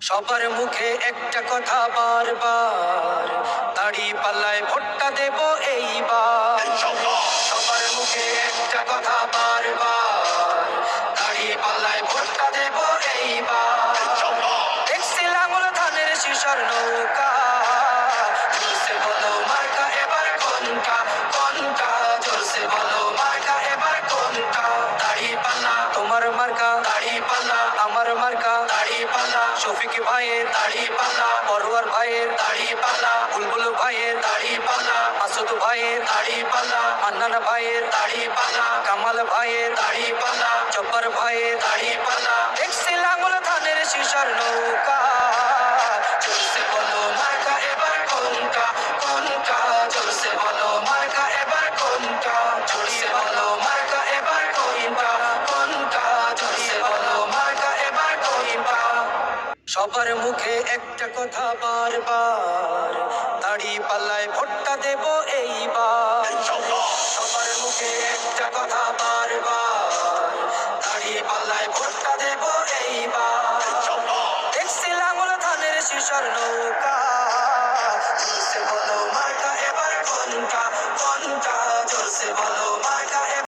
সবার মুখে একটা কথা বারবার, দাড়ি পাল্লায় ভোটটা দেব এইবার। সবার মুখে একটা কথা বারবার, দাড়ি পাল্লায় ভোটটা দেব এইবার। দেখছি লাঙল ধানের শিশর নৌকা মার্কা দাড়ি পাল্লা। শফিক ভাইয়ের দাড়ি পাল্লা, পরোয়ার ভাইয়ের দাড়ি পাল্লা বুলবুল ভাইয়ের দাড়ি পাল্লা, মাসুদ ভাইয়ের দাড়ি পাল্লা, মান্নান ভাইয়ের দাড়ি পাল্লা, কামাল ভাইয়ের দাড়ি পাল্লা, জব্বার ভাইয়ের দাড়ি পাল্লা। দেখছি ধানের শিশার নৌকা। সবার মুখে একটা কথা বারবার, দাড়ি পাল্লায় ভোটটা দেব এইবার। সবার মুখে একটা কথা বারবার, দাড়ি পাল্লায় ভোটটা দেব এইবার। দেখছি লাঙল ধানের শিশর নৌকা বলো মার্কা, এবার কোনটা কোনটা চলছে বলো?